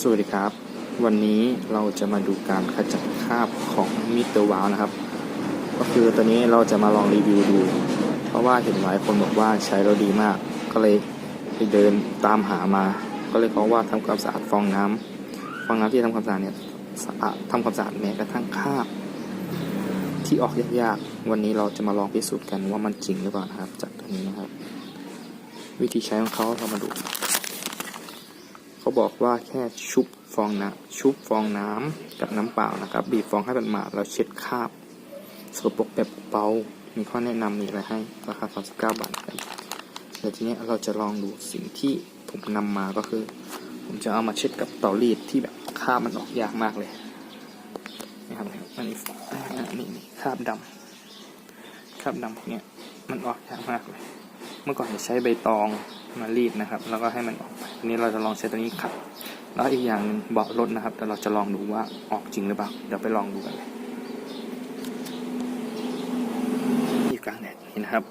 สวัสดีครับ วันนี้เราจะมาดูการขจัดคราบของมิเตอร์วาลนะครับ ก็คือตัวนี้เราจะมาลองรีวิวดู เพราะว่าเห็นหลายคนบอกว่าใช้แล้วดีมาก ก็เลยไปเดินตามหามา ก็เลยเพราะว่าทำความสะอาดฟองน้ำฟองน้ำที่ทำความสะอาดเนี่ยสะอาดทำความสะอาดแม้กระทั่งคราบที่ออกยากๆ วันนี้เราจะมาลองพิสูจน์กันว่ามันจริงหรือเปล่านะครับ จากตัวนี้นะครับ วิธีใช้ของเขาเรามาดู เขาบอกว่าแค่ชุบฟองน้ำชุบฟองน้ำกับน้ำเปล่านะครับ บีบฟองให้มันหมาดแล้วเช็ดคราบสกปรกแบบเบา มีข้อแนะนำมีอะไรให้ ราคา 39 บาทครับเดี๋ยวทีนี้เราจะลองดูสิ่งที่ผมนำมาก็คือ ผมจะเอามาเช็ดกับเตารีดที่แบบคราบมันออกยากมากเลยนะครับอันนี้อ่านี่นี่คราบดำคราบดำพวกเนี้ยมันออกยากมากเลย เมื่อก่อนจะใช้ใบตองมารีดนะครับ แล้วก็ให้มันออกไป นี้เราจะลองใช้ตัวนี้ขัดแล้วอีกอย่างนึงเบาะรถนะครับแต่เราจะลองดูว่าออกจริงหรือเปล่า เดี๋ยวไปลองดูกันเลยที่กลางแดดนี่นะครับ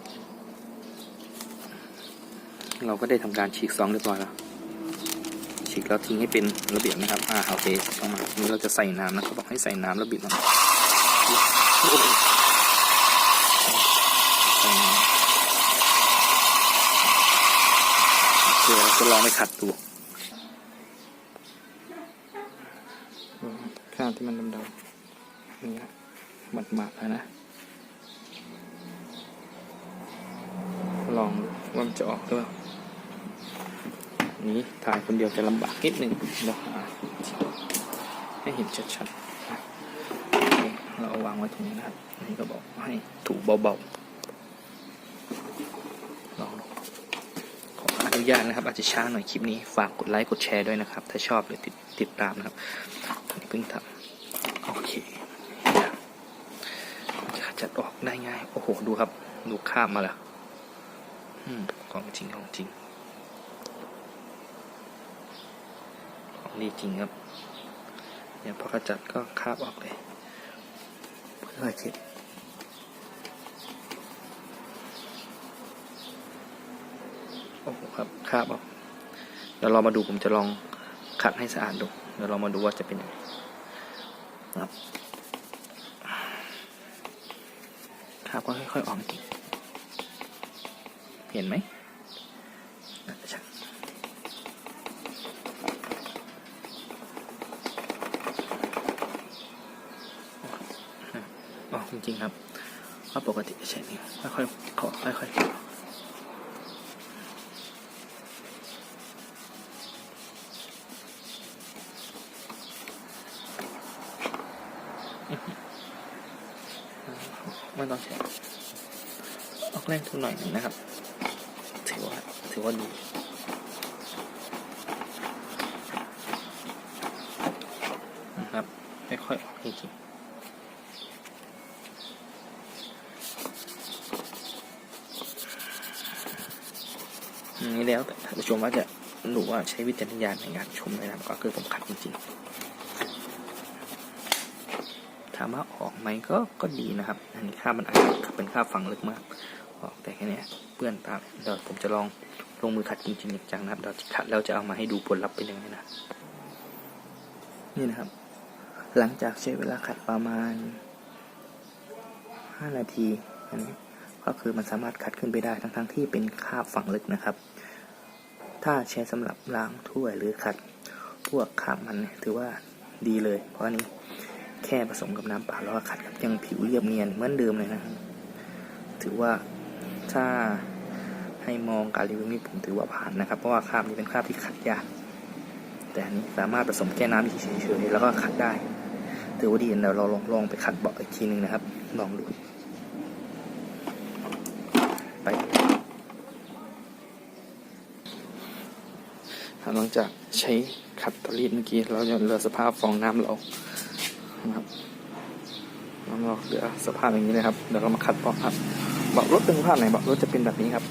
เราก็ได้ทำการฉีกซองเรียบร้อยแล้ว ฉีกแล้วทิ้งให้เป็นระเบียบนะครับ อ่าโอเคต้องมาทีนี้เราจะใส่น้ำนะเขาบอกให้ใส่น้ำแล้วบิดมันโอ้ยใส่น้ำ เดี๋ยวจะลองไปขัดดูข้างที่มันดำๆนี่ครับหมัดๆแล้วนะ ลองว่ามันจะออกหรือเปล่านี้ถ่ายคนเดียวจะลำบากนิดหนึ่งเดี๋ยวหาให้เห็นชัดๆเเราเอาวางไว้ตรงนี้นะครับนนี้ก็บอกให้ถูเบาๆ ลองดู ขออนุ ญาตนะครับ อาจจะช้าหน่อยคลิปนี้ ฝากกดไลค์กดแชร์ด้วยนะครับ ถ้าชอบหรือติดติดตามนะครับนี่เพิ่งทำโอเคจะขจัดออกได้ง่าย โอ้โห ดูครับ ดูข้ามมาแล้วอืมของจริงของจริง ของดีจริงครับเนี่ยพอขจัดก็คาบออกเลยเพื่อเช็ด โอ้โห ครับคาบออกเดี๋ยวเรามาดูผมจะลองขัดให้สะอาดดูเดี๋ยวเรามาดูว่าจะเป็นยังไงครับคาบก็ค่อยๆออกจริงเห็นไหมจะชัดออจริงๆครับเพราปกติใช้นี่ค่อยๆขอค่อยๆ ไม่ต้องใช้ออกแรงทุนหน่อยหนึ่งนะครับ ถือว่าถือว่าดีนะครับ ไม่ค่อยออกจริงนี่แล้วแต่ท่านผู้ชมว่าจะหนูว่าใช้วิจารณญาณในการชมเลยนะครับก็คือผมขัดจริงๆ ถามว่าออกไหมก็ก็ดีนะครับ อันนี้ค่ามันอาจจะเป็นค่าฝังลึกมาก ออกแต่แค่นี้เปื้อนตามเดี๋ยวผมจะลองลงมือขัดจริงๆจังๆนะครับเดี๋ยวขัดแล้วจะเอามาให้ดูผลลัพธ์เป็นยังไงนะ นี่นะครับ หลังจากใช้เวลาขัดประมาณ 5 นาทีอันนี้ก็คือมันสามารถขัดขึ้นไปได้ทั้งๆที่เป็นคราบฝังลึกนะครับ ถ้าใช้สำหรับล้างถ้วยหรือขัดพวกคาบมันถือว่าดีเลย เพราะนี้ แค่ผสมกับน้ำเปล่าแล้วก็ขัดกับยังผิวเรียบเนียนเหมือนเดิมเลยนะครับ ถือว่าถ้าให้มองการรีวิวนี้ผมถือว่าผ่านนะครับ เพราะว่าคราบนี้เป็นคราบที่ขัดยากแต่อันนี้สามารถผสมแค่น้ำเฉยๆแล้วก็ขัดได้ ถือว่าดีเดี๋ยวเราลองลองไปขัดเบาะอีกทีหนึ่งนะครับ ลองดูไปหลังจากใช้ขัดตอรีดเมื่อกี้เราจะเหลือสภาพฟองน้ำเรา นะครับแล้วเราเหลือสภาพอย่างนี้เลยครับเดี๋ยวเรามาขัดเบาะครับเบาะรถเป็นสภาพไหนเบาะรถจะเป็นแบบนี้ครับ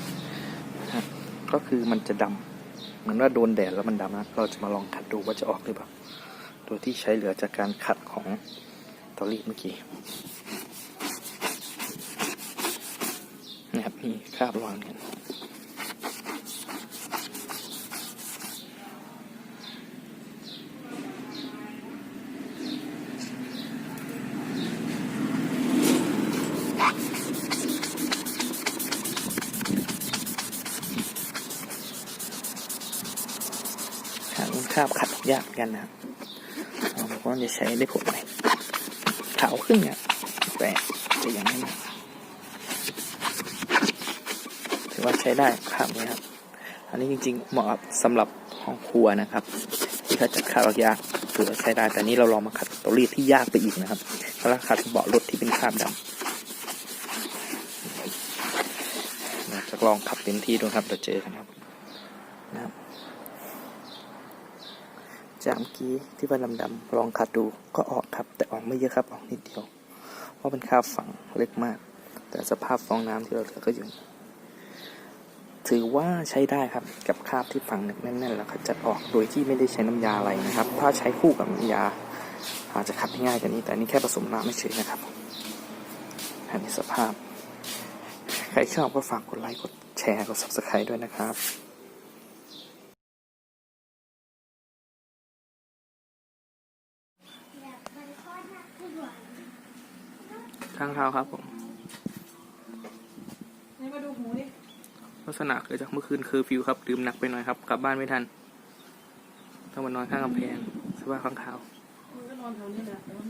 ก็คือมันจะดำเหมือนว่าโดนแดดแล้วมันดำนะเราจะมาลองขัดดูว่าจะออกหรือเปล่าโดยที่ใช้เหลือจากการขัดของเตอรีดเมื่อกี้นะครับมีคราบรอยเนี่ ยถังคราบขัดยากกันนะครับลองดูว่าจะใช้ได้ผลไหมขาวขึ้นเนี่ยแต่จะยังไม่ถือว่าใช้ได้คราบนี้ครับ อันนี้จริงๆ เหมาะสำหรับห้องครัวนะครับ ที่เขาจะขัดออกยากถือว่าใช้ได้แต่นี้เราลองมาขัดเตารีดที่ยากไปอีกนะครับแล้วขัดเบาะรถที่เป็นคราบดำเราจะลองขับเต็มที่ดูครับเดี๋ยวเจอกันครับนะครับ จากเมื่อกี้ที่ว่าดำๆลองขัดดูก็ออกครับ แต่ออกไม่เยอะครับออกนิดเดียว เพราะเป็นคราบฝังเล็กมาก แต่สภาพฟองน้ำที่เราเหลือก็อยู่ ถือว่าใช้ได้ครับกับคราบที่ฝังแน่นๆแล้วขจัดออกโดยที่ไม่ได้ใช้น้ำยาอะไรนะครับ ถ้าใช้คู่กับน้ำยาอาจจะขัดได้ง่ายกว่านี้ แต่นนี่แค่ผสมน้ำไม่เฉยนะครับอันนี้สภาพ ใครชอบก็ฝากกดไลค์กดแชร์กด subscribe ด้วยนะครับ ข้างเท้าครับผมนี่มาดูหูดิลักษณะเกิดจากเมื่อคืนคือฟิวครับดื่มหนักไปหน่อยครับ กลับบ้านไม่ทัน ต้องมานอนข้างกำแพงสภาพข้างขาวมันก็นอนแถวนี้แหละแต่ว่า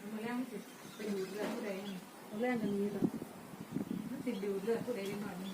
มันมาแรกมันติดไปดูดเลือดผู้ใดนี่มาแรกกันนี้แบบมันติดดูดเลือดผู้ใดนิดหน่อยนี่